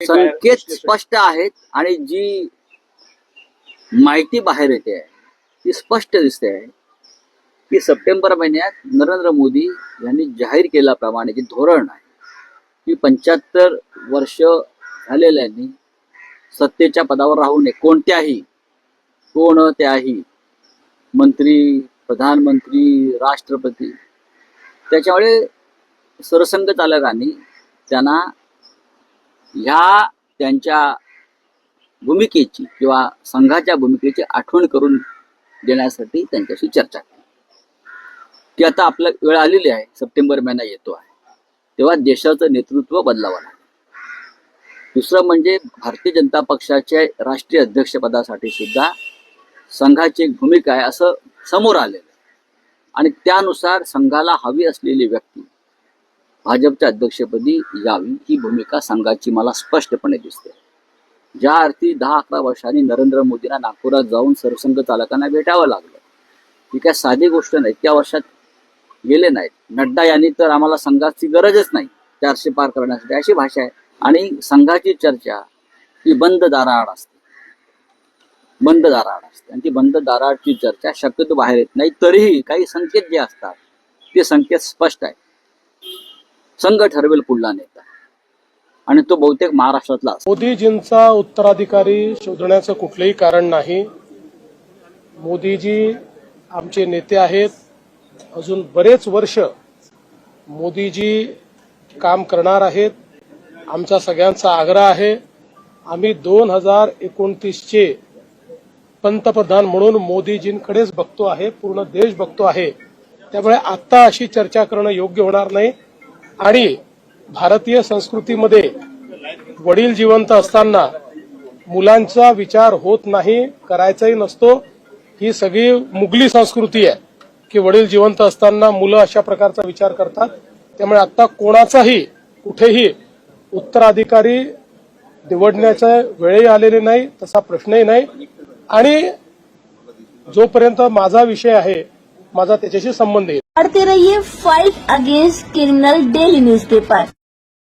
संकेत स्पष्ट आहेत आणि जी माहिती बाहेर येते आहे ती स्पष्ट दिसते आहे. की सप्टेंबर महिन्यात नरेंद्र मोदी यांनी जाहीर केल्याप्रमाणे जे धोरण आहे की पंच्याहत्तर वर्ष झालेल्यांनी सत्तेच्या पदावर राहू नये. कोणत्याही कोणत्याही मंत्री प्रधानमंत्री राष्ट्रपती त्याच्यामुळे सरसंघ चालकांनी त्यांना ह्या त्यांच्या भूमिकेची किंवा संघाच्या भूमिकेची आठवण करून देण्यासाठी त्यांच्याशी चर्चा केली. की आता आपलं वेळ आलेली आहे सप्टेंबर महिना येतो आहे. तेव्हा देशाचं नेतृत्व बदलावं लागेल. दुसरं म्हणजे भारतीय जनता पक्षाच्या राष्ट्रीय अध्यक्षपदासाठी सुद्धा संघाची एक भूमिका आहे असं समोर आलेलं आहे. आणि त्यानुसार संघाला हवी असलेली व्यक्ती भाजपच्या अध्यक्षपदी यावी ही भूमिका संघाची मला स्पष्टपणे दिसते. ज्या अर्थी दहा अकरा वर्षांनी नरेंद्र मोदींना नागपुरात जाऊन सरसंघ चालकांना भेटावं लागलं. ही काय साधी गोष्ट नाही त्या वर्षात गेले नाहीत. नड्डा यांनी तर आम्हाला संघाची गरजच नाही चारशे पार करण्यासाठी अशी भाषा आहे. आणि संघाची चर्चा ही बंद दाराआड असते. बंद दाराआड असते. आणि ती बंद दाराआडची चर्चा शक्यतो बाहेर येत नाही तरीही काही संकेत जे असतात ते संकेत स्पष्ट आहे संघ ठरवेल पुढला नेता. आणि तो बहुतेक महाराष्ट्रातला मोदीजींचा उत्तराधिकारी शोधण्याचं कुठलंही कारण नाही. मोदीजी आमचे नेते आहेत. अजून बरेच वर्ष मोदीजी काम करणार आहेत. आमचा सगळ्यांचा आग्रह आहे. आम्ही दोन हजार एकोणतीसचे पंतप्रधान म्हणून मोदीजींकडेच बघतो आहे पूर्ण देश बघतो आहे. त्यामुळे आता अशी चर्चा करणं योग्य होणार नाही. आणि भारतीय संस्कृतीमध्ये वडील जिवंत असताना मुलांचा विचार होत नाही करायचाही नसतो. ही सगळी मुघली संस्कृती आहे की वडील जिवंत असताना मुलं अशा प्रकारचा विचार करतात. त्यामुळे आता कोणाचाही कुठेही उत्तराधिकारी निवडण्याच्या वेळही आलेले नाही तसा प्रश्नही नाही. आणि जोपर्यंत माझा विषय आहे माझा त्याच्याशी संबंध येईल पढ़ते रहिए fight against criminal daily newspaper